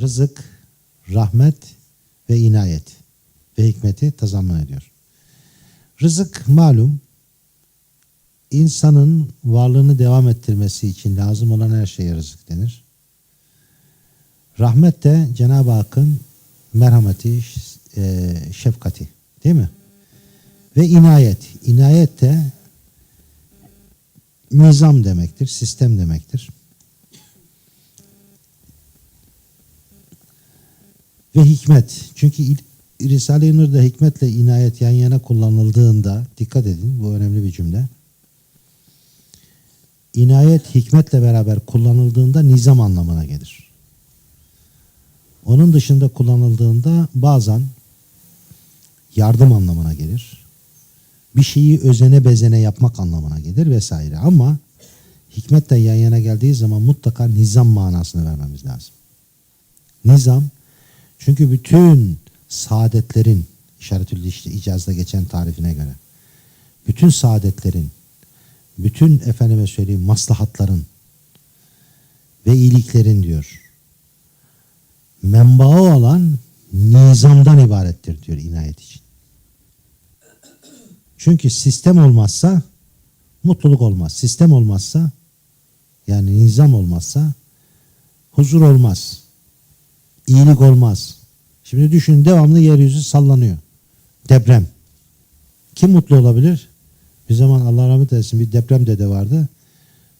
rızık, rahmet ve inayet ve hikmeti tazammun ediyor. Rızık malum insanın varlığını devam ettirmesi için lazım olan her şeye rızık denir. Rahmet de Cenab-ı Hakk'ın merhameti, e, şefkati değil mi? Ve inayet. İnayet de nizam demektir, sistem demektir. Ve hikmet. Çünkü Risale-i Nur'da hikmetle inayet yan yana kullanıldığında, dikkat edin bu önemli bir cümle. İnayet hikmetle beraber kullanıldığında nizam anlamına gelir. Onun dışında kullanıldığında bazen yardım anlamına gelir. Bir şeyi özene bezene yapmak anlamına gelir vesaire. Ama hikmetle yan yana geldiği zaman mutlaka nizam manasını vermemiz lazım. Nizam çünkü bütün saadetlerin işaretül işte icazda geçen tarifine göre bütün saadetlerin bütün efendime söyleyeyim maslahatların ve iyiliklerin diyor menbaı olan nizamdan ibarettir diyor inayet için. Çünkü sistem olmazsa mutluluk olmaz. Sistem olmazsa yani nizam olmazsa huzur olmaz. İyilik olmaz. Şimdi düşünün devamlı yeryüzü sallanıyor. Deprem. Kim mutlu olabilir? Bir zaman Allah rahmet eylesin bir deprem dede vardı.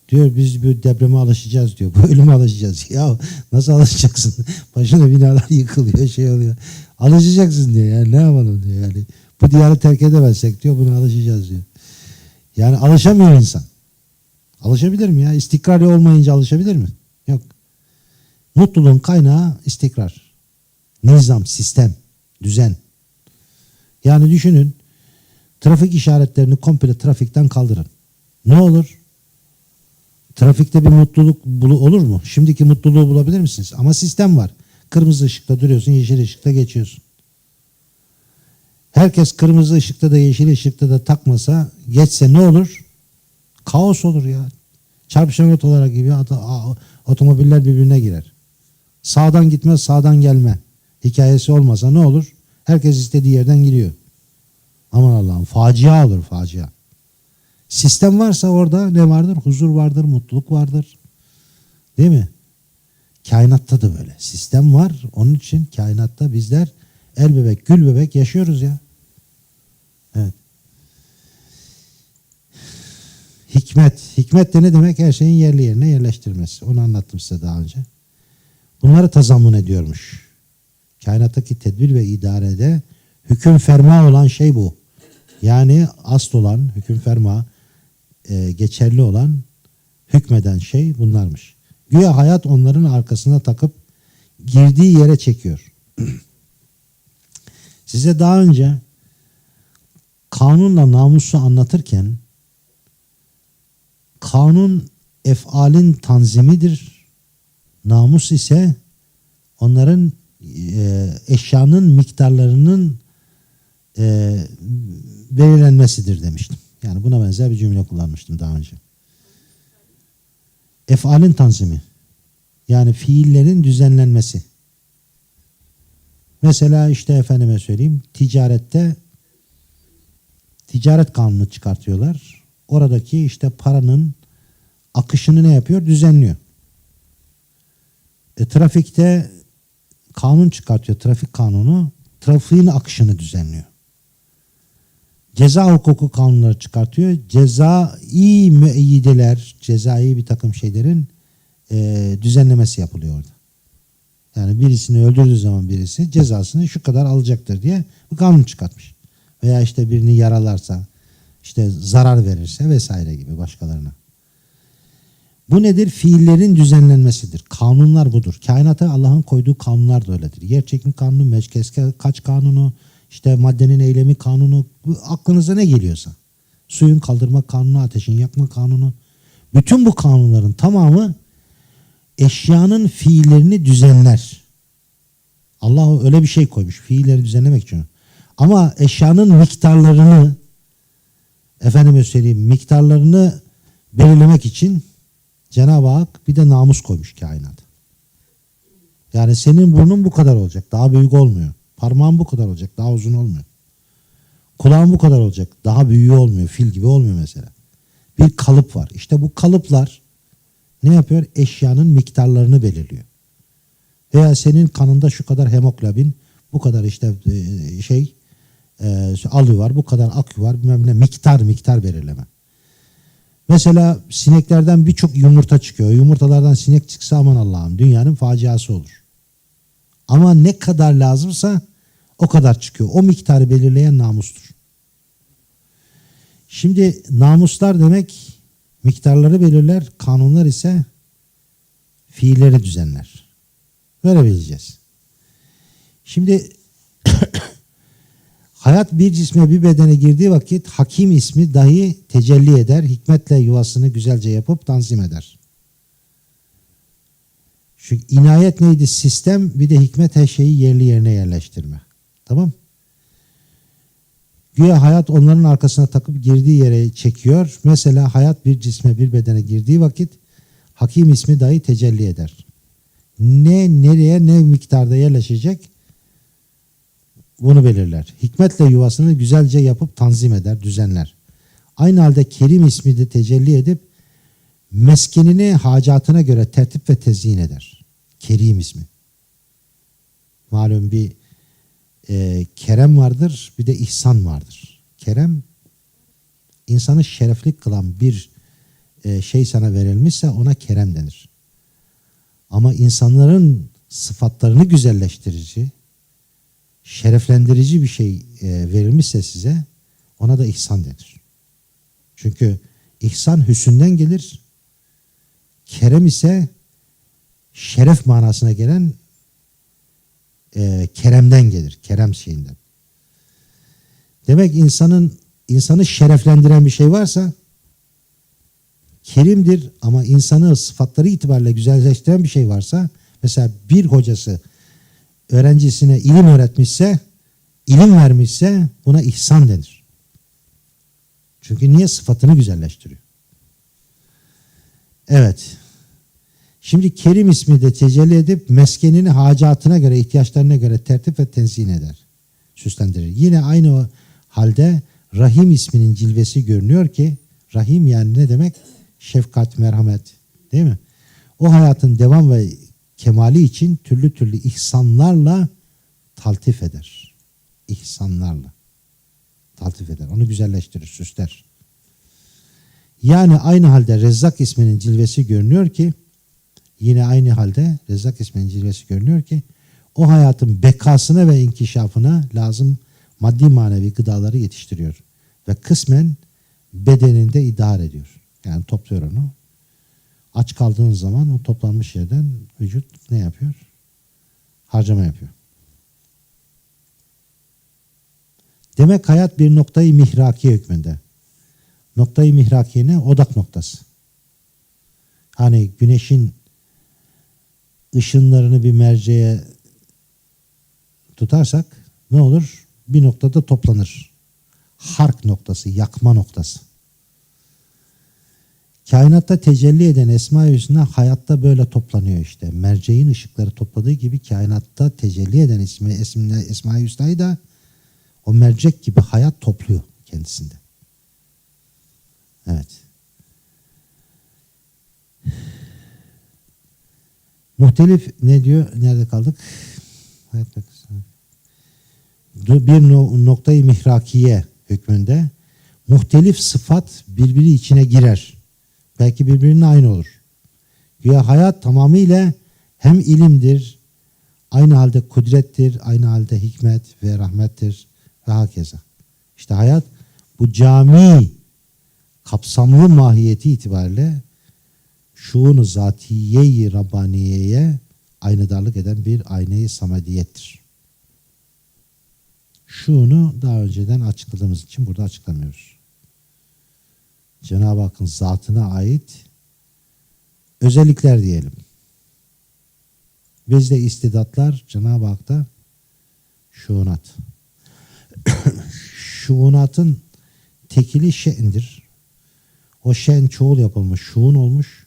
Diyor biz bu depreme alışacağız diyor. Bu ölüme alışacağız. Ya nasıl alışacaksın? Başına binalar yıkılıyor şey oluyor. Alışacaksın diyor. Yani ne yapalım diyor yani. Bu diyarı terk edemezsek diyor buna alışacağız diyor. Yani alışamıyor insan. Alışabilir mi ya? İstikrarlı olmayınca alışabilir mi? Yok. Mutluluğun kaynağı istikrar. Nizam, sistem, düzen. Yani düşünün trafik işaretlerini komple trafikten kaldırın. Ne olur? Trafikte bir mutluluk olur mu? Şimdiki mutluluğu bulabilir misiniz? Ama sistem var. Kırmızı ışıkta duruyorsun, yeşil ışıkta geçiyorsun. Herkes kırmızı ışıkta da yeşil ışıkta da takmasa, geçse ne olur? Kaos olur ya. Çarpışan otolar gibi otomobiller birbirine girer. Sağdan gitmez, sağdan gelme. Hikayesi olmasa ne olur? Herkes istediği yerden gidiyor. Aman Allah'ım facia olur facia. Sistem varsa orada ne vardır? Huzur vardır, mutluluk vardır. Değil mi? Kainatta da böyle. Sistem var. Onun için kainatta bizler el bebek, gül bebek yaşıyoruz ya. Evet. Hikmet. Hikmet de ne demek? Her şeyin yerli yerine yerleştirmesi. Onu anlattım size daha önce. Bunları tazammun ediyormuş. Kainattaki tedbir ve idarede hüküm ferma olan şey bu. Yani asıl olan, hüküm ferma, e, geçerli olan, hükmeden şey bunlarmış. Güya hayat onların arkasına takıp girdiği yere çekiyor. Size daha önce kanunla namusu anlatırken kanun efalin tanzimidir. Namus ise onların e, eşyanın miktarlarının e, belirlenmesidir demiştim. Yani buna benzer bir cümle kullanmıştım daha önce. Efalin tanzimi. Yani fiillerin düzenlenmesi. Mesela işte efendime söyleyeyim ticarette ticaret kanunu çıkartıyorlar. Oradaki işte paranın akışını ne yapıyor? Düzenliyor. E, trafikte kanun çıkartıyor. Trafik kanunu trafiğin akışını düzenliyor. Ceza hukuku kanunları çıkartıyor. Cezai müeyyideler, cezai bir takım şeylerin e, düzenlemesi yapılıyor orada. Yani birisini öldürdüğü zaman birisi cezasını şu kadar alacaktır diye bir kanun çıkartmış. Veya işte birini yaralarsa, işte zarar verirse vesaire gibi başkalarına. Bu nedir? Fiillerin düzenlenmesidir. Kanunlar budur. Kainata Allah'ın koyduğu kanunlar da öyledir. Yer çekim kanunu, meçkeske kaç kanunu, işte maddenin eylemi kanunu, aklınıza ne geliyorsa. Suyun kaldırma kanunu, ateşin yakma kanunu. Bütün bu kanunların tamamı eşyanın fiillerini düzenler. Allah öyle bir şey koymuş. Fiilleri düzenlemek için. Ama eşyanın miktarlarını efendime söyleyeyim miktarlarını belirlemek için Cenab-ı Hak bir de namus koymuş kainat. Yani senin burnun bu kadar olacak. Daha büyük olmuyor. Parmağın bu kadar olacak. Daha uzun olmuyor. Kulağın bu kadar olacak. Daha büyüğü olmuyor. Fil gibi olmuyor mesela. Bir kalıp var. İşte bu kalıplar ne yapıyor? Eşyanın miktarlarını belirliyor. Veya senin kanında şu kadar hemoglobin, bu kadar işte e, şey e, alü var, bu kadar akü var, bilmem ne miktar miktar belirleme. Mesela sineklerden birçok yumurta çıkıyor. Yumurtalardan sinek çıksa aman Allah'ım dünyanın faciası olur. Ama ne kadar lazımsa o kadar çıkıyor. O miktarı belirleyen namustur. Şimdi namuslar demek miktarları belirler, kanunlar ise fiilleri düzenler. Böyle bileceğiz. Şimdi hayat bir cisme bir bedene girdiği vakit hakim ismi dahi tecelli eder, hikmetle yuvasını güzelce yapıp tanzim eder. Çünkü inayet neydi? Sistem bir de hikmet her şeyi yerli yerine yerleştirme. Tamam Güya hayat onların arkasına takıp girdiği yere çekiyor. Mesela hayat bir cisme bir bedene girdiği vakit hakim ismi dahi tecelli eder. Ne nereye ne miktarda yerleşecek bunu belirler. Hikmetle yuvasını güzelce yapıp tanzim eder, düzenler. Aynı halde Kerim ismi de tecelli edip meskenini hacatına göre tertip ve tezyin eder. Kerim ismi. Malum bir e, kerem vardır, bir de ihsan vardır. Kerem, insanı şerefli kılan bir e, şey sana verilmişse ona kerem denir. Ama insanların sıfatlarını güzelleştirici, şereflendirici bir şey e, verilmişse size ona da ihsan denir. Çünkü ihsan hüsünden gelir, kerem ise şeref manasına gelen e, keremden gelir. Kerem şeyinden. Demek insanın insanı şereflendiren bir şey varsa kerimdir ama insanı sıfatları itibariyle güzelleştiren bir şey varsa mesela bir hocası öğrencisine ilim öğretmişse ilim vermişse buna ihsan denir. Çünkü niye sıfatını güzelleştiriyor? Evet. Şimdi Kerim ismi de tecelli edip meskenini hacatına göre, ihtiyaçlarına göre tertip ve tenzin eder. Süslendirir. Yine aynı o halde Rahim isminin cilvesi görünüyor ki Rahim yani ne demek? Şefkat, merhamet değil mi? O hayatın devam ve kemali için türlü türlü ihsanlarla taltif eder. İhsanlarla taltif eder. Onu güzelleştirir, süsler. Yani aynı halde Rezzak isminin cilvesi görünüyor ki yine aynı halde Rezzak isminin cilvesi görünüyor ki o hayatın bekasına ve inkişafına lazım maddi manevi gıdaları yetiştiriyor. Ve kısmen bedeninde idare ediyor. Yani topluyor onu. Aç kaldığın zaman o toplanmış yerden vücut ne yapıyor? Harcama yapıyor. Demek hayat bir noktayı mihraki hükmünde. Noktayı mihraki ne? Odak noktası. Hani güneşin ışınlarını bir merceğe tutarsak ne olur? Bir noktada toplanır. Hark noktası, yakma noktası. Kainatta tecelli eden Esma-i Hüsna hayatta böyle toplanıyor işte. Merceğin ışıkları topladığı gibi kainatta tecelli eden ismi, esmi, Esma-i Hüsna'yı da o mercek gibi hayat topluyor kendisinde. Evet. Muhtelif ne diyor? Nerede kaldık? Bir noktayı mihrakiye hükmünde muhtelif sıfat birbiri içine girer. Belki birbirinin aynı olur. Güya hayat tamamıyla hem ilimdir, aynı halde kudrettir, aynı halde hikmet ve rahmettir ve hakeza. İşte hayat bu cami kapsamlı mahiyeti itibariyle şuunu zatiye-i Rabbaniye'ye aynadarlık eden bir ayna-i samediyettir. Şunu daha önceden açıkladığımız için burada açıklamıyoruz. Cenab-ı Hakk'ın zatına ait özellikler diyelim. Bizde istidatlar Cenab-ı Hak'ta şuunat. şuunatın tekili şe'ndir. O şen çoğul yapılmış, şuun olmuş.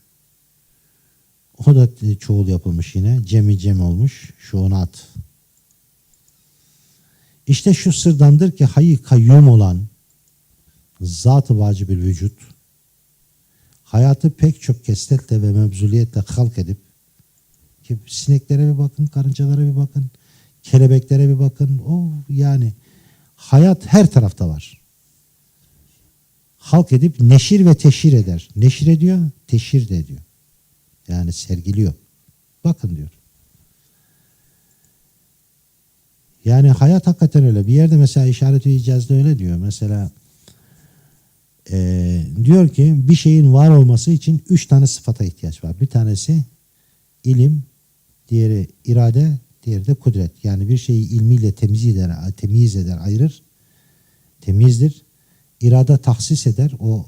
O da çoğul yapılmış yine. Cemi cem olmuş. Şuunat. İşte şu sırdandır ki hayy kayyum olan zat-ı vacibül vücut hayatı pek çok kesretle ve mevzuliyetle halk edip ki sineklere bir bakın, karıncalara bir bakın, kelebeklere bir bakın. O yani hayat her tarafta var. Halk edip neşir ve teşhir eder. Neşir ediyor, teşhir de ediyor. Yani sergiliyor. Bakın diyor. Yani hayat hakikaten öyle. Bir yerde mesela işaret-i icazda öyle diyor. Mesela eee, diyor ki bir şeyin var olması için üç tane sıfata ihtiyaç var. Bir tanesi ilim, diğeri irade, diğeri de kudret. Yani bir şeyi ilmiyle temiz eder, temiz eder, ayırır. Temizdir. İrade tahsis eder. O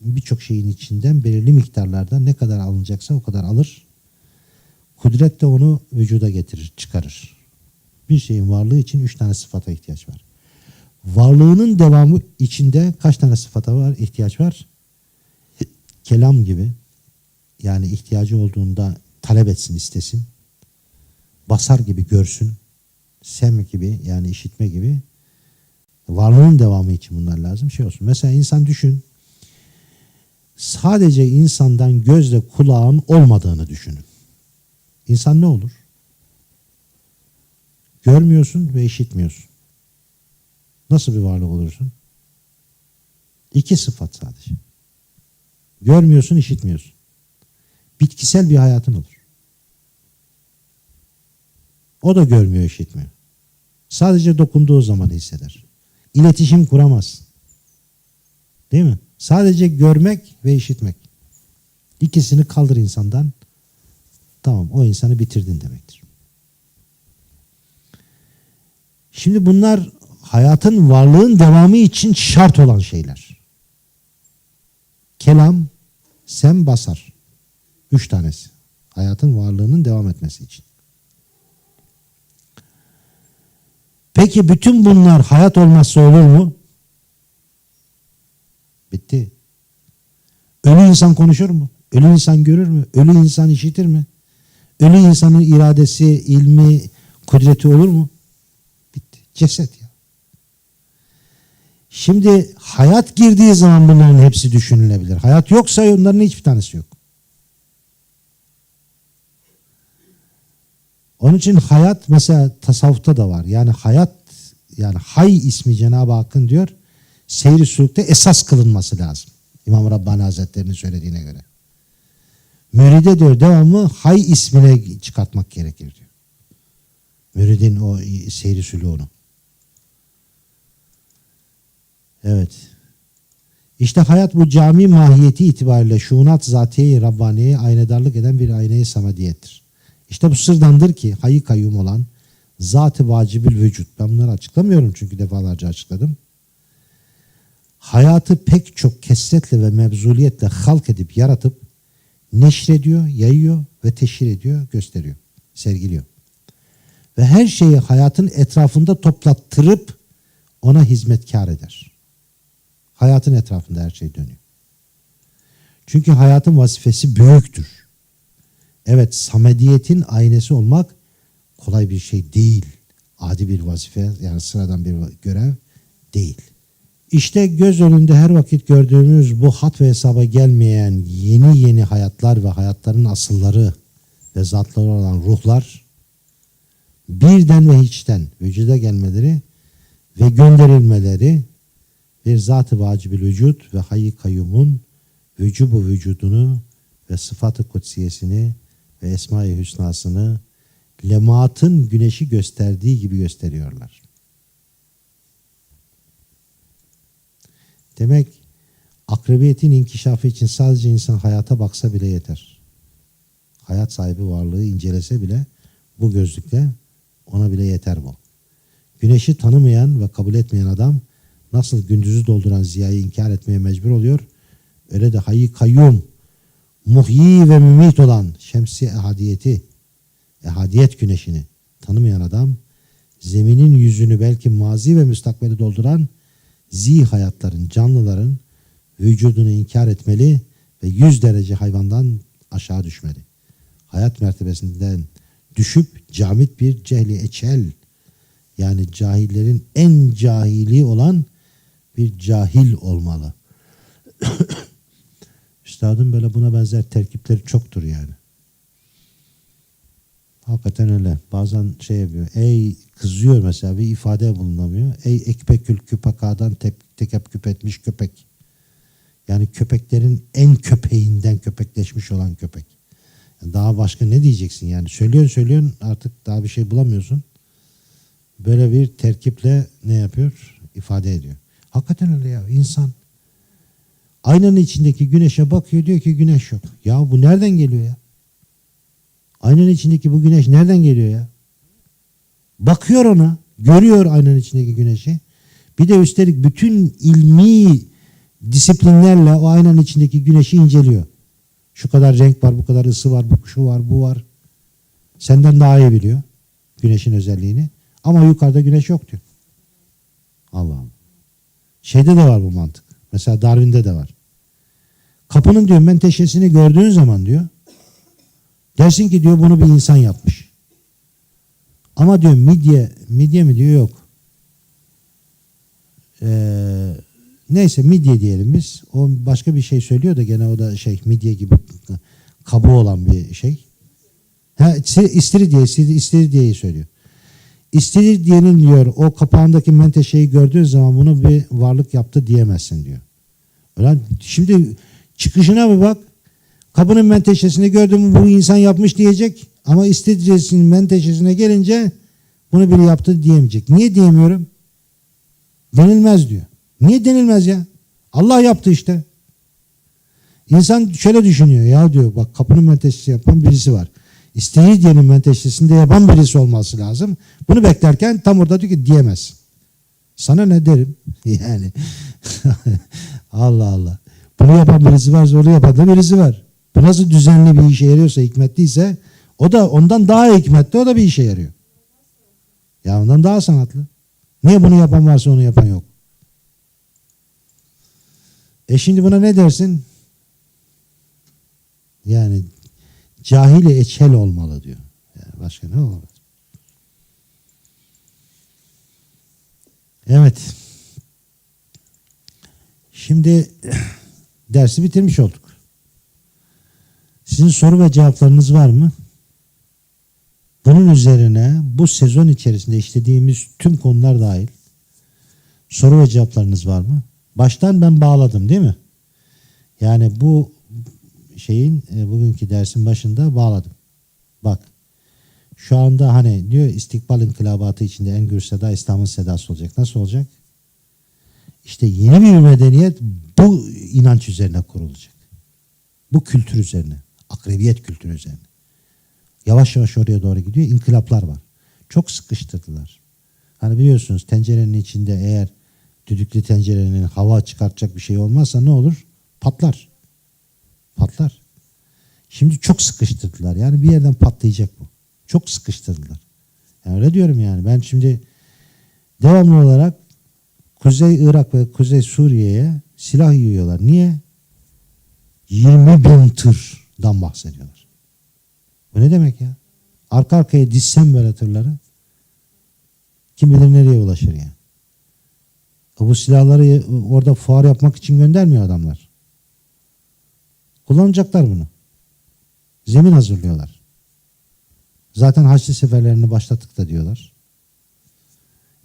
birçok şeyin içinden belirli miktarlarda ne kadar alınacaksa o kadar alır. Kudret de onu vücuda getirir, çıkarır. Bir şeyin varlığı için üç tane sıfata ihtiyaç var. Varlığının devamı içinde kaç tane sıfata var, ihtiyaç var? Kelam gibi. Yani ihtiyacı olduğunda talep etsin, istesin. Basar gibi görsün. Sem gibi yani işitme gibi. Varlığın devamı için bunlar lazım. Şey olsun. Mesela insan düşün. Sadece insandan gözle kulağın olmadığını düşünün. İnsan ne olur? Görmüyorsun ve işitmiyorsun. Nasıl bir varlık olursun? İki sıfat sadece. Görmüyorsun, işitmiyorsun. Bitkisel bir hayatın olur. O da görmüyor, işitmiyor. Sadece dokunduğu zaman hisseder. İletişim kuramaz. Değil mi? Sadece görmek ve işitmek. İkisini kaldır insandan. Tamam o insanı bitirdin demektir. Şimdi bunlar hayatın varlığın devamı için şart olan şeyler. Kelam, sem, basar. Üç tanesi. Hayatın varlığının devam etmesi için. Peki bütün bunlar hayat olmazsa olur mu? Bitti. Ölü insan konuşur mu? Ölü insan görür mü? Ölü insan işitir mi? Ölü insanın iradesi, ilmi, kudreti olur mu? Bitti. Ceset ya. Şimdi hayat girdiği zaman bunların hepsi düşünülebilir. Hayat yoksa onların hiçbir tanesi yok. Onun için hayat mesela tasavvufta da var. Yani hayat yani hay ismi Cenab-ı Hakk'ın diyor seyri sülükte esas kılınması lazım. İmam Rabbani Hazretleri'nin söylediğine göre. Müride diyor devamlı hay ismine çıkartmak gerekir diyor. Müridin o seyri sülûğunu. Evet. İşte hayat bu cami mahiyeti itibariyle şuunat zatiye Rabbaniye'ye aynedarlık eden bir ayne-i samadiyettir. İşte bu sırdandır ki hayı kayyum olan zat-ı vacibül vücut. Ben bunları açıklamıyorum çünkü defalarca açıkladım. Hayatı pek çok kesretle ve mevzuliyetle halk edip yaratıp neşrediyor, yayıyor ve teşhir ediyor, gösteriyor, sergiliyor. Ve her şeyi hayatın etrafında toplattırıp ona hizmetkar eder. Hayatın etrafında her şey dönüyor. Çünkü hayatın vazifesi büyüktür. Evet, samediyetin aynesi olmak kolay bir şey değil. Adi bir vazife yani sıradan bir görev değil. İşte göz önünde her vakit gördüğümüz bu hat ve hesaba gelmeyen yeni yeni hayatlar ve hayatların asılları ve zatları olan ruhlar birden ve hiçten vücuda gelmeleri ve gönderilmeleri bir zat-ı vacibül vücut ve hayy kayyumun vücubu vücudunu ve sıfatı kutsiyesini ve esma-i hüsnasını lemaatın güneşi gösterdiği gibi gösteriyorlar. Demek akrebiyetin inkişafı için sadece insan hayata baksa bile yeter. Hayat sahibi varlığı incelese bile bu gözlükle ona bile yeter bu. Güneşi tanımayan ve kabul etmeyen adam nasıl gündüzü dolduran ziyayı inkar etmeye mecbur oluyor, öyle de hayy kayyum, muhyi ve mümit olan şemsi ehadiyeti, ehadiyet güneşini tanımayan adam, zeminin yüzünü belki mazi ve müstakbeli dolduran zi hayatların, canlıların vücudunu inkar etmeli ve yüz derece hayvandan aşağı düşmeli. hayat mertebesinden düşüp camit bir cehli eçel yani cahillerin en cahili olan bir cahil olmalı. Üstadın böyle buna benzer terkipleri çoktur yani. Hakikaten öyle. Bazen şey yapıyor. Ey kızıyor mesela bir ifade bulunamıyor. Ey ekpekül küpekadan tek, tekep etmiş köpek. Yani köpeklerin en köpeğinden köpekleşmiş olan köpek. Daha başka ne diyeceksin yani? Söylüyorsun söylüyorsun artık daha bir şey bulamıyorsun. Böyle bir terkiple ne yapıyor? İfade ediyor. Hakikaten öyle ya. İnsan aynanın içindeki güneşe bakıyor diyor ki güneş yok. Ya bu nereden geliyor ya? Aynanın içindeki bu güneş nereden geliyor ya? Bakıyor ona, görüyor aynanın içindeki güneşi. Bir de üstelik bütün ilmi disiplinlerle o aynanın içindeki güneşi inceliyor. Şu kadar renk var, bu kadar ısı var, bu şu var, bu var. Senden daha iyi biliyor güneşin özelliğini. Ama yukarıda güneş yok diyor. Allah Allah. Şeyde de var bu mantık. Mesela Darwin'de de var. Kapının diyor menteşesini gördüğün zaman diyor dersin ki diyor bunu bir insan yapmış. Ama diyor midye, midye mi diyor yok. Ee, neyse midye diyelim biz. O başka bir şey söylüyor da gene o da şey midye gibi kabuğu olan bir şey. Ha, istiridye, istiridyeyi söylüyor. İstiridyenin diyor o kapağındaki menteşeyi gördüğün zaman bunu bir varlık yaptı diyemezsin diyor. Ulan şimdi çıkışına bir bak. Kapının menteşesini gördün mü bu insan yapmış diyecek. Ama istiridyesinin menteşesine gelince bunu biri yaptı diyemeyecek. Niye diyemiyorum? Denilmez diyor. Niye denilmez ya? Allah yaptı işte. İnsan şöyle düşünüyor ya diyor bak kapının menteşesi yapan birisi var. İstiridyenin menteşesinde yapan birisi olması lazım. Bunu beklerken tam orada diyor ki diyemez. Sana ne derim? Yani Allah Allah. Bunu yapan birisi varsa onu yapan da birisi var. Bu nasıl düzenli bir işe yarıyorsa, hikmetliyse o da ondan daha hikmetli, o da bir işe yarıyor. Ya ondan daha sanatlı. Niye bunu yapan varsa onu yapan yok? E şimdi buna ne dersin? Yani cahile eçel olmalı diyor. Yani başka ne olmalı? Evet. Şimdi dersi bitirmiş olduk. Sizin soru ve cevaplarınız var mı? Bunun üzerine bu sezon içerisinde işlediğimiz tüm konular dahil soru ve cevaplarınız var mı? Baştan ben bağladım değil mi? Yani bu şeyin e, bugünkü dersin başında bağladım. Bak şu anda hani diyor istikbal inkılabatı içinde en gür seda İslam'ın sedası olacak. Nasıl olacak? İşte yeni bir medeniyet bu inanç üzerine kurulacak. Bu kültür üzerine. Akribiyet kültürü üzerine. Yavaş yavaş oraya doğru gidiyor. İnkılaplar var. Çok sıkıştırdılar. Hani biliyorsunuz tencerenin içinde eğer düdüklü tencerenin hava çıkartacak bir şey olmazsa ne olur? Patlar. Patlar. Şimdi çok sıkıştırdılar. Yani bir yerden patlayacak bu. Çok sıkıştırdılar. Yani öyle diyorum yani. Ben şimdi devamlı olarak Kuzey Irak ve Kuzey Suriye'ye silah yiyorlar. Niye? 20 bin tırdan bahsediyorlar. Bu ne demek ya? Arka arkaya dizsem böyle tırları kim bilir nereye ulaşır yani. Bu silahları orada fuar yapmak için göndermiyor adamlar. Kullanacaklar bunu. Zemin hazırlıyorlar. Zaten Haçlı seferlerini başlattık da diyorlar.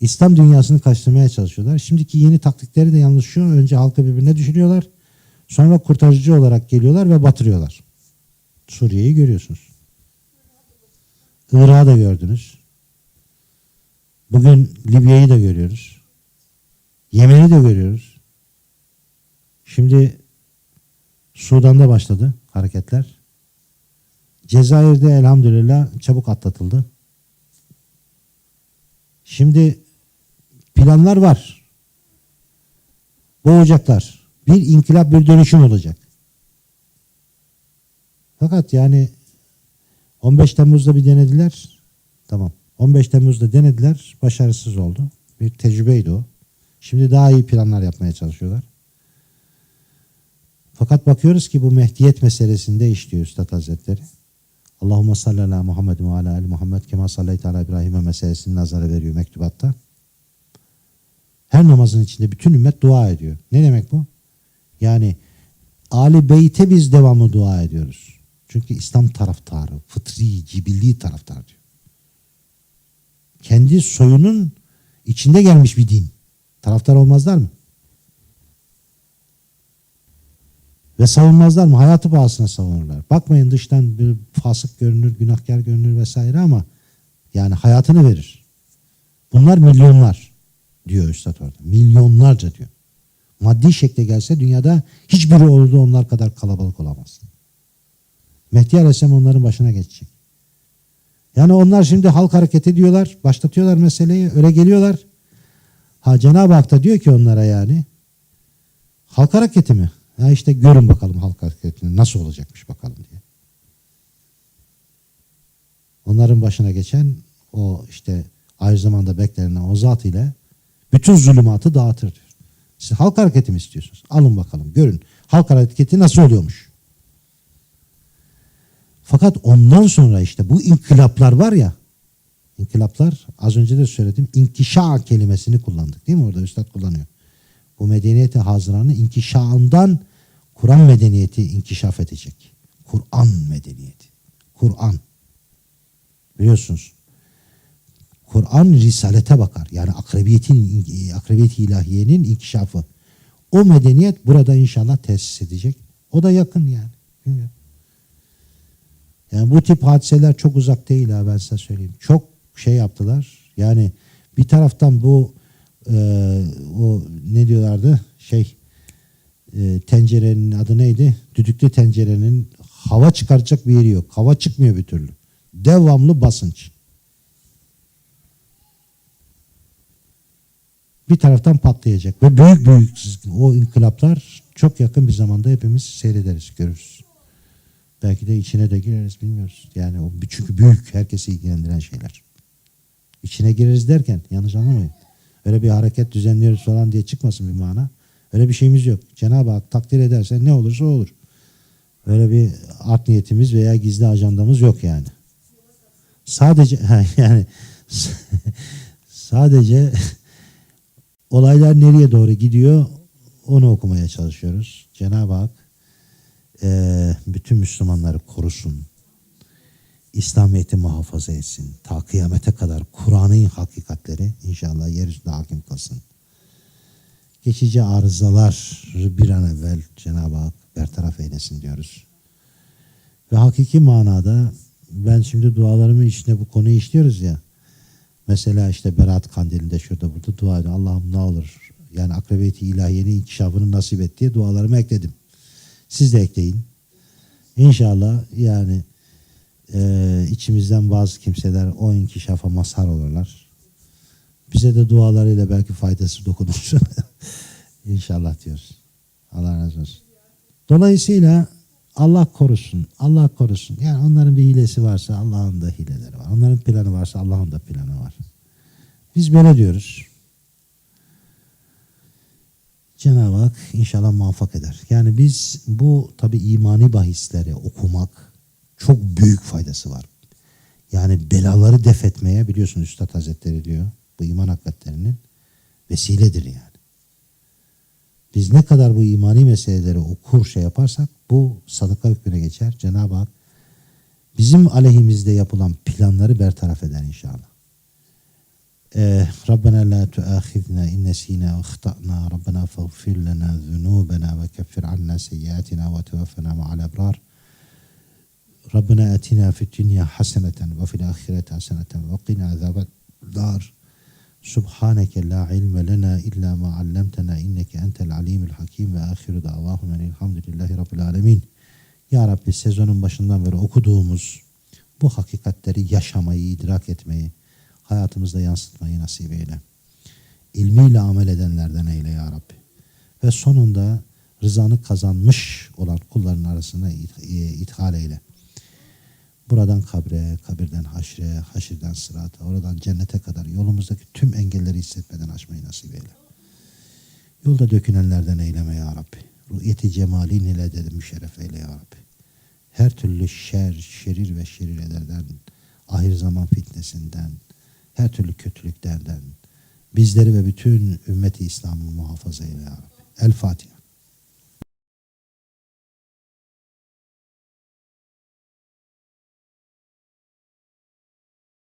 İslam dünyasını kaçırmaya çalışıyorlar. Şimdiki yeni taktikleri de yanlış şu. Önce halkı birbirine düşürüyorlar. Sonra kurtarıcı olarak geliyorlar ve batırıyorlar. Suriye'yi görüyorsunuz. Irak'ı da gördünüz. Bugün Libya'yı da görüyoruz. Yemen'i de görüyoruz. Şimdi Sudan'da başladı hareketler. Cezayir'de elhamdülillah çabuk atlatıldı. Şimdi planlar var. Boğacaklar. Bir inkılap, bir dönüşüm olacak. Fakat yani 15 Temmuz'da bir denediler. Tamam. 15 Temmuz'da denediler. Başarısız oldu. Bir tecrübeydi o. Şimdi daha iyi planlar yapmaya çalışıyorlar. Fakat bakıyoruz ki bu mehdiyet meselesinde işliyor Üstad Hazretleri. Allahümme salli ala Muhammed ve ala ali Muhammed kema salleyte ala İbrahim'e meselesini nazara veriyor mektubatta. Her namazın içinde bütün ümmet dua ediyor. Ne demek bu? Yani Ali Beyt'e biz devamlı dua ediyoruz. Çünkü İslam taraftarı, fıtri, cibilli taraftar diyor. Kendi soyunun içinde gelmiş bir din. Taraftar olmazlar mı? Ve savunmazlar mı? Hayatı pahasına savunurlar. Bakmayın dıştan bir fasık görünür, günahkar görünür vesaire ama yani hayatını verir. Bunlar milyonlar diyor Üstad orada. Milyonlarca diyor. Maddi şekle gelse dünyada hiçbiri ordu onlar kadar kalabalık olamaz. Mehdi Aleyhisselam onların başına geçecek. Yani onlar şimdi halk hareketi diyorlar, başlatıyorlar meseleyi, öyle geliyorlar. Ha Cenab-ı Hak da diyor ki onlara yani halk hareketi mi? Ya işte görün bakalım halk hareketinin nasıl olacakmış bakalım diye. Onların başına geçen o işte aynı zamanda beklenen o zat ile bütün zulümatı dağıtır diyor. Siz halk hareketi mi istiyorsunuz? Alın bakalım görün. Halk hareketi nasıl oluyormuş? Fakat ondan sonra işte bu inkılaplar var ya inkılaplar az önce de söyledim inkişa kelimesini kullandık değil mi orada üstad kullanıyor. Bu medeniyeti hazıranın inkişaından Kur'an medeniyeti inkişaf edecek. Kur'an medeniyeti. Kur'an. Biliyorsunuz. Kur'an risalete bakar. Yani akrebiyetin akrebiyeti ilahiyenin inkişafı. O medeniyet burada inşallah tesis edecek. O da yakın yani. Bilmiyorum. Yani bu tip hadiseler çok uzak değil ha ben size söyleyeyim. Çok şey yaptılar. Yani bir taraftan bu e, o ne diyorlardı şey e, tencerenin adı neydi? Düdüklü tencerenin hava çıkaracak bir yeri yok. Hava çıkmıyor bir türlü. Devamlı basınç. Bir taraftan patlayacak ve büyük büyük o inkılaplar çok yakın bir zamanda hepimiz seyrederiz, görürüz. Belki de içine de gireriz bilmiyoruz. Yani o çünkü büyük herkesi ilgilendiren şeyler. İçine gireriz derken yanlış anlamayın. Öyle bir hareket düzenliyoruz falan diye çıkmasın bir mana. Öyle bir şeyimiz yok. Cenab-ı Hak takdir ederse ne olursa olur. Öyle bir art niyetimiz veya gizli ajandamız yok yani. Sadece yani sadece olaylar nereye doğru gidiyor onu okumaya çalışıyoruz. Cenab-ı Hak e, bütün Müslümanları korusun. İslamiyet'i muhafaza etsin. Ta kıyamete kadar Kur'an'ın hakikatleri inşallah yeryüzünde hakim kılsın. Geçici arızalar bir an evvel Cenab-ı Hak bertaraf eylesin diyoruz. Ve hakiki manada ben şimdi dualarımın içinde bu konuyu işliyoruz ya. Mesela işte Berat Kandili'nde şurada burada dua ediyorum. Allah'ım ne olur yani akrebiyeti ilahiyenin inkişafını nasip et diye dualarımı ekledim. Siz de ekleyin. İnşallah yani e, içimizden bazı kimseler o inkişafa mazhar olurlar. Bize de dualarıyla belki faydası dokunur. İnşallah diyoruz. Allah razı olsun. Dolayısıyla Allah korusun. Allah korusun. Yani onların bir hilesi varsa Allah'ın da hileleri var. Onların planı varsa Allah'ın da planı var. Biz böyle diyoruz. Cenab-ı Hak inşallah muvaffak eder. Yani biz bu tabi imani bahisleri okumak çok büyük faydası var. Yani belaları def etmeye biliyorsun Üstad Hazretleri diyor. Bu iman hakikatlerinin vesiledir yani. Biz ne kadar bu imani meseleleri okur şey yaparsak bu sadaka hükmüne geçer. Cenab-ı Hak bizim aleyhimizde yapılan planları bertaraf eder inşallah. Ee, Rabbena la tuahizna in nesina ve ihtana Rabbena faghfir lana zunubena ve keffir anna seyyiatina ve tevaffana ma'al ebrar. Rabbena etina fid dünya haseneten ve fil ahirete haseneten ve qina azaben dar. Subhaneke la ilme lena illa ma allamtena inneke entel alimul hakim ve ahiru davahum elhamdülillahi rabbil alemin. Ya Rabbi sezonun başından beri okuduğumuz bu hakikatleri yaşamayı, idrak etmeyi, hayatımızda yansıtmayı nasip eyle. İlmiyle amel edenlerden eyle ya Rabbi. Ve sonunda rızanı kazanmış olan kulların arasına ithal eyle. Buradan kabre, kabirden haşre, haşirden sırata, oradan cennete kadar yolumuzdaki tüm engelleri hissetmeden aşmayı nasip eyle. Yolda dökünenlerden eyleme ya Rabbi. Ruhiyeti cemalin ile dedim müşerref eyle ya Rabbi. her türlü şer, şerir ve şerir ahir zaman fitnesinden, her türlü kötülüklerden bizleri ve bütün ümmeti İslam'ı muhafaza eyle ya Rabbi. El Fatiha.